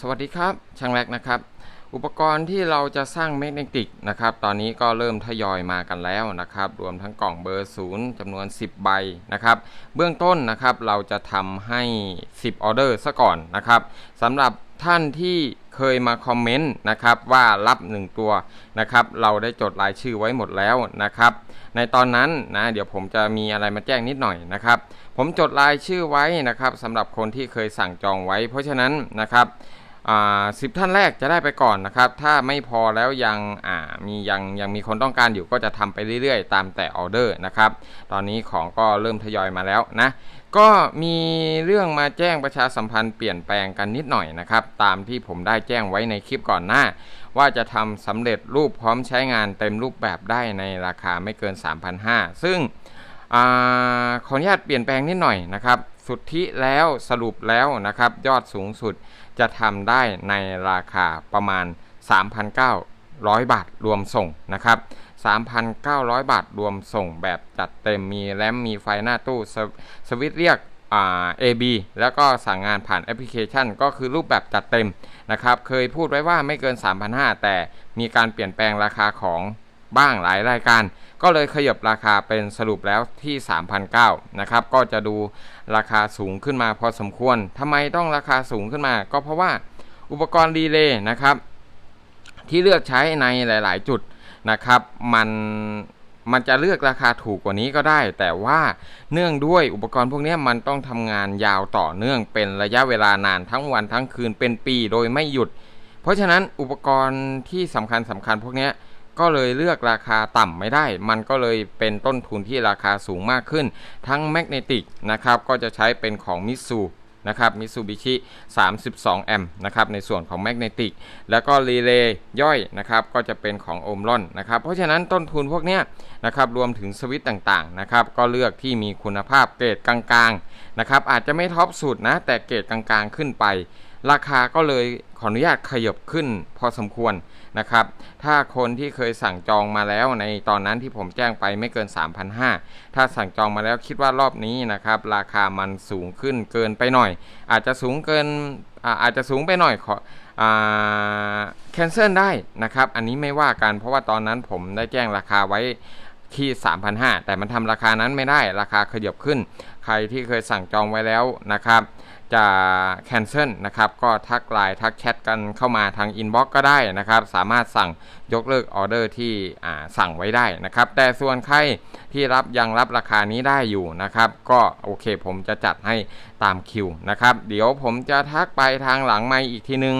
สวัสดีครับช่างแรกนะครับ อุปกรณ์ที่เราจะสร้างแมกเนติกนะครับตอนนี้ก็เริ่มทยอยมากันแล้วนะครับ รวมทั้งกล่องเบอร์ศูนย์จำนวน 10 ใบนะครับ เบื้องต้นนะครับเราจะทำให้ 10ออเดอร์ซะก่อนนะครับสำหรับท่านที่เคยมาคอมเมนต์นะครับว่ารับ 1 ตัวนะครับ เราได้จดรายชื่อไว้หมดแล้วนะครับ ในตอนนั้นนะเดี๋ยวผมจะมีอะไรมาแจ้งนิดหน่อยนะครับ ผมจดรายชื่อไว้นะครับสำหรับคนที่เคยสั่งจองไว้ เพราะฉะนั้นนะครับ สิบท่านแรกจะได้ไปก่อนนะครับ ถ้าไม่พอแล้วยังมียังยังมีคนต้องการอยู่ก็จะทำไปเรื่อยๆ ตามแต่ออเดอร์นะครับ ตอนนี้ของก็เริ่มทยอยมาแล้วนะ ก็มีเรื่องมาแจ้งประชาสัมพันธ์เปลี่ยนแปลงกันนิดหน่อยนะครับ ตามที่ผมได้แจ้งไว้ในคลิปก่อนหน้า ว่าจะทำสำเร็จรูปพร้อมใช้งานเต็มรูปแบบได้ในราคาไม่เกิน 3,500 ซึ่งอขออนุญาตเปลี่ยนแปลงนิดหน่อยนะครับ สุทธิแล้วสรุปแล้วนะครับยอดสูงสุดจะทำได้ในราคาประมาณ 3,900 บาทรวมส่งนะครับ 3,900 บาทรวมส่งแบบจัดเต็มมีแรมมีไฟหน้าตู้สวสวิตเรียกอ่า AB แล้วก็สั่งงานผ่านแอปพลิเคชัน ก็คือรูปแบบจัดเต็มนะครับ เคยพูดไว้ว่าไม่เกิน 3,500 แต่มีการเปลี่ยนแปลงราคาของ บ้างหลายรายการ ก็เลยขยับราคาเป็นสรุปแล้วที่3,900นะครับก็จะดูราคาสูงขึ้นมาพอสมควรทำไมต้องราคาสูงขึ้นมา ก็เพราะว่าอุปกรณ์รีเลย์นะครับ ที่เลือกใช้ในหลาย ๆ จุดนะครับมันมันจะเลือกราคาถูกกว่านี้ก็ได้ แต่ว่าเนื่องด้วยอุปกรณ์พวกนี้มันต้องทำงานยาวต่อเนื่องเป็นระยะเวลานานทั้งวันทั้งคืนเป็นปีโดยไม่หยุด เพราะฉะนั้นอุปกรณ์ที่สำคัญสำคัญพวกนี้ ก็เลยเลือกราคาต่ำไม่ได้ มันก็เลยเป็นต้นทุนที่ราคาสูงมากขึ้น ทั้งแมกเนติกนะครับก็จะใช้เป็นของมิตซูนะครับมิ t ซูบิชิ32 แอมป์นะครับในส่วนของแมกเนติกแล้วก็รีเลย์ย่อยนะครับก็จะเป็นของโอมลอนนะครับเพราะฉะนั้นต้นทุนพวกนี้นะครับรวมถึงสวิตต่างๆนะครับก็เลือกที่มีคุณภาพเกรดกลางๆนะครับอาจจะไม่ท็อปสุดนะแต่เกรดกลางๆขึ้นไป ราคาก็เลยขออนุญาตขยบขึ้นพอสมควรนะครับ ถ้าคนที่เคยสั่งจองมาแล้วในตอนนั้นที่ผมแจ้งไปไม่เกิน 3,500 ถ้าสั่งจองมาแล้วคิดว่ารอบนี้นะครับ ราคามันสูงขึ้นเกินไปหน่อย อาจจะสูงเกินอาอาจจะสูงไปหน่อยขอแคนเซิลได้นะครับ อันนี้ไม่ว่ากันเพราะว่าตอนนั้นผมได้แจ้งราคาไว้ที่ 3,500 แต่มันทำราคานั้นไม่ได้ ราคาขยับขึ้น ใครที่เคยสั่งจองไว้แล้วนะครับ จะแคนเซิลนะครับ ก็ทักไลน์ทักแชทกันเข้ามาทางอินบ็อกก็ได้นะครับ สามารถสั่งยกเลิกออเดอร์ที่สั่งไว้ได้นะครับ แต่ส่วนใครที่รับยังรับราคานี้ได้อยู่นะครับ ก็โอเคผมจะจัดให้ตามคิวนะครับ เดี๋ยวผมจะทักไปทางหลังไมอีกทีนึง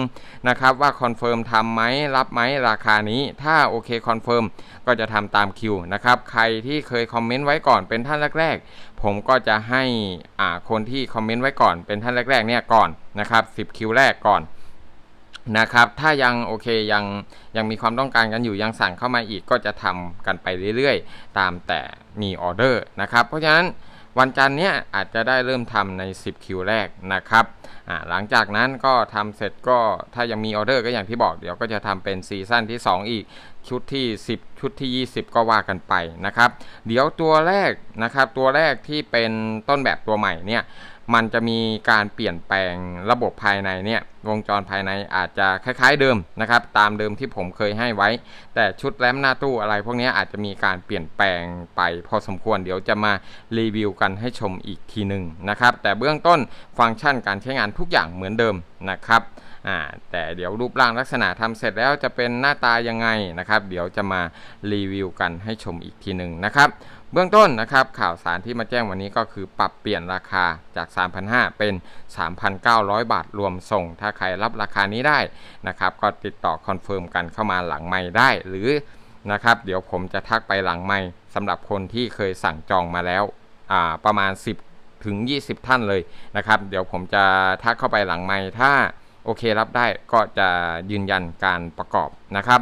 นะครับว่าคอนเฟิร์มทำไหมรับไหมราคานี้ถ้าโอเคคอนเฟิร์มก็จะทำตามคิวนะครับ ใครที่เคยคอมเมนต์ไว้ก่อนเป็นท่านแรกๆผมก็จะให้คนที่คอมเมนต์ไว้ก่อนเป็นท่านแรกๆเนี่ยก่อนนะครับ10 คิวแรกก่อนนะครับ ถ้ายังโอเคยังยังมีความต้องการกันอยู่ยังสั่งเข้ามาอีกก็จะทำกันไปเรื่อยๆ ตามแต่มีออเดอร์นะครับ เพราะฉะนั้นวันจันทร์เนี้ยอาจจะได้เริ่มทำใน 10 คิวแรกนะครับหลังจากนั้นก็ทำเสร็จก็ถ้ายังมีออเดอร์ก็อย่างที่บอกเดี๋ยวก็จะทำเป็นซีซั่นที่ 2 อีกชุดที่ 10 ชุดที่ 20 ก็ว่ากันไปนะครับ เดี๋ยวตัวแรกนะครับตัวแรกที่เป็นต้นแบบตัวใหม่เนี่ย มันจะมีการเปลี่ยนแปลงระบบภายในเนี่ยวงจรภายในอาจจะคล้ายๆเดิมนะครับ ตามเดิมที่ผมเคยให้ไว้ แต่ชุดแรมหน้าตู้อะไรพวกนี้อาจจะมีการเปลี่ยนแปลงไปพอสมควรเดี๋ยวจะมารีวิวกันให้ชมอีกทีหนึ่งนะครับ แต่เบื้องต้นฟังก์ชันการใช้งานทุกอย่างเหมือนเดิมนะครับอ่าแต่เดี๋ยวรูปร่างลักษณะทำเสร็จแล้วจะเป็นหน้าตายังไงนะครับ เดี๋ยวจะมารีวิวกันให้ชมอีกทีหนึ่งนะครับ เบื้องต้นนะครับข่าวสารที่มาแจ้งวันนี้ก็คือปรับเปลี่ยนราคาจาก 3,500 เป็น 3,900 บาทรวมส่ง ถ้าใครรับราคานี้ได้นะครับก็ติดต่อคอนเฟิร์มกันเข้ามาหลังไม่ได้ หรือนะครับเดี๋ยวผมจะทักไปหลังไม่สำหรับคนที่เคยสั่งจองมาแล้วประมาณ 10 ถึง 20 ท่านเลยนะครับ เดี๋ยวผมจะทักเข้าไปหลังไม่ถ้าโอเครับได้ก็จะยืนยันการประกอบนะครับ